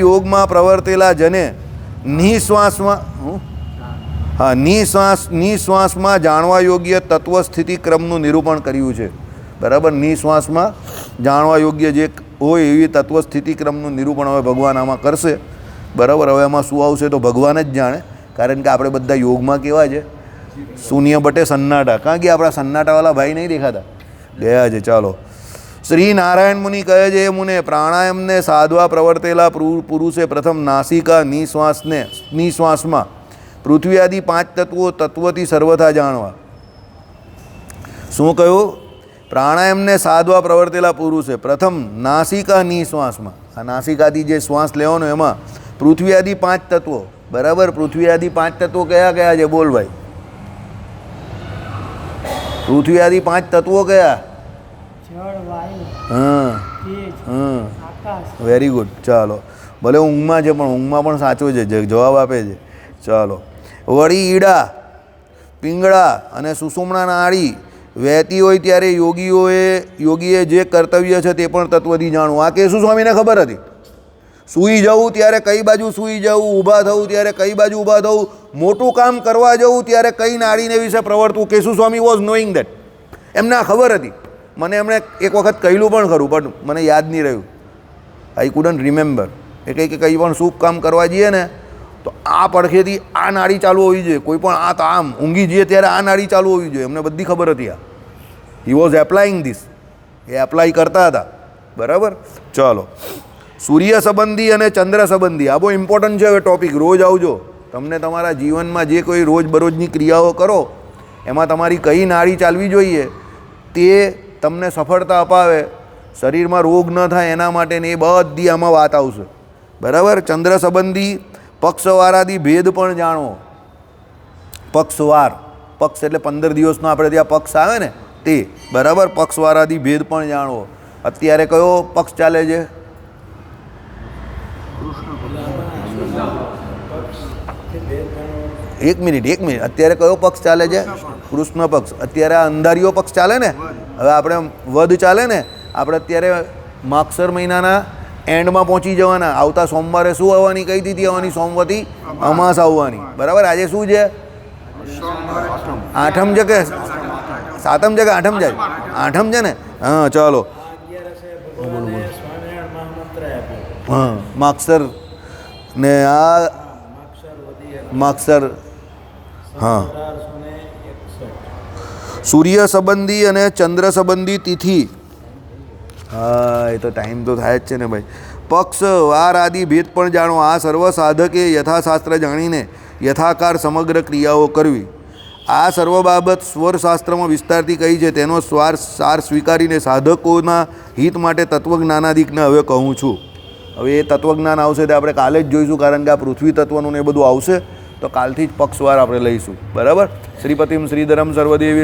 યોગમાં પ્રવર્તેલા જને નિશ્વાસમાં, હા? નિશ્વાસ, નિશ્વાસમાં જાણવા યોગ્ય તત્વ સ્થિતિ ક્રમનું નિરૂપણ કર્યું છે. બરાબર? નિશ્વાસમાં જાણવા યોગ્ય જે હોય એવી તત્વ સ્થિતિ ક્રમનું નિરૂપણ હવે ભગવાન આમાં કરશે. બરાબર? હવે એમાં શું આવશે તો ભગવાન જ જાણે. કારણ કે આપણે બધા યોગમાં કેવા છે? શૂન્ય બટે સન્નાટા. કારણ કે આપણા સન્નાટાવાળા ભાઈ નહીં દેખાતા? ગયા છે. ચાલો. શ્રી નારાયણ મુનિ કહે છે એ મુને, પ્રાણાયામને સાધવા પ્રવર્તેલા પુરુષે પ્રથમ નાસિકા નિશ્વાસને, નિશ્વાસમાં પૃથ્વી આદિ પાંચ તત્વો તત્વથી સર્વથા જાણવા. શું કહ્યું? પ્રાણાયામને સાધવા પ્રવર્તેલા પુરુષે પ્રથમ નાસિકા નિશ્વાસમાં, આ નાસિકાથી જે શ્વાસ લેવાનો એમાં પૃથ્વી આદિ પાંચ તત્વો, બરાબર? પૃથ્વી આદિ પાંચ તત્વો કયા કયા છે? બોલ ભાઈ. પૃથ્વી આદિ પાંચ તત્વો કયા? હા. હા. વેરી ગુડ ચાલો. ભલે ઊંઘમાં છે પણ ઊંઘમાં પણ સાચો છે. જવાબ આપે છે. ચાલો. વળી ઈડા પિંગળા અને સુષુમણા નાળી વહેતી હોય ત્યારે યોગીઓએ યોગીએ જે કર્તવ્ય છે તે પણ તત્વથી જાણવું. આ કેશુ સ્વામીને ખબર હતી? સૂઈ જવું ત્યારે કઈ બાજુ સૂઈ જવું ઊભા થવું ત્યારે કઈ બાજુ ઊભા થવું મોટું કામ કરવા જવું ત્યારે કઈ નાળીને વિશે પ્રવર્તવું Keshu Swami was knowing that એમને આ ખબર હતી. મને એમણે એક વખત કહેલું પણ ખરું, પણ મને યાદ નહીં રહ્યું. આઈ કુડન્ટ રિમેમ્બર એ કંઈ કે કંઈ પણ શુભ કામ કરવા જઈએ ને, તો આ પડખેથી આ નાળી ચાલુ હોવી જોઈએ. કોઈ પણ આ આમ ઊંઘી જઈએ ત્યારે આ નાળી ચાલુ હોવી જોઈએ. એમને બધી ખબર હતી આ. હી વોઝ એપ્લાઇંગ ધીસ એ એપ્લાય કરતા હતા. બરાબર? ચલો. સૂર્ય સંબંધી અને ચંદ્ર સંબંધી. આ બહુ ઇમ્પોર્ટન્ટ છે હવે ટોપિક રોજ આવજો. તમને તમારા જીવનમાં જે કોઈ રોજબરોજની ક્રિયાઓ કરો, એમાં તમારી કઈ નાળી ચાલવી જોઈએ, તે તમને સફળતા અપાવે, શરીરમાં રોગ ન થાય એના માટેની એ બધી આમાં વાત આવશે. બરાબર? ચંદ્ર સંબંધી પક્ષવારાદી ભેદ પણ જાણો. પક્ષવાર. પક્ષ એટલે પંદર દિવસનો આપણે ત્યાં પક્ષ આવે ને, તે. બરાબર? પક્ષવારાદી ભેદ પણ જાણવો અત્યારે કયો પક્ષ ચાલે છે? એક મિનિટ એક મિનિટ. અત્યારે કયો પક્ષ ચાલે છે? કૃષ્ણ પક્ષ. અત્યારે અંધારીઓ પક્ષ ચાલે ને? હવે આપણે વધ ચાલે ને? આપણે અત્યારે માગસર મહિનાના એન્ડમાં પહોંચી જવાના. આવતા સોમવારે શું આવવાની કઈ દીધી આવવાની? સોમવતી અમાસ આવવાની. બરાબર? આજે શું છે? આઠમ છે કે? સાતમ છે કે આઠમ છે? આઠમ છે ને? હા, ચાલો. હા, માગસર ને આ માગસર હા. સૂર્ય સંબંધી અને ચંદ્ર સંબંધી તિથિ. હા, એ તો ટાઈમ તો થાય જ છે ને ભાઈ. પક્ષ, વાર આદિ, ભેદ પણ જાણો. આ સર્વ સાધકે યથાશાસ્ત્ર જાણીને યથાકાર સમગ્ર ક્રિયાઓ કરવી. આ સર્વ બાબત સ્વરશાસ્ત્રમાં વિસ્તારથી કહી છે. તેનો સ્વાર, સાર સ્વીકારીને સાધકોના હિત માટે તત્વજ્ઞાનાદિકને હવે કહું છું. હવે એ તત્વજ્ઞાન આવશે તે આપણે કાલે જ જોઈશું, કારણ કે આ પૃથ્વી તત્વનું ને એ બધું આવશે. તો કાલથી જ પક્ષવાર આપણે લઈશું. બરાબર? શ્રીપતિમ શ્રીધરમ સર્વદેવી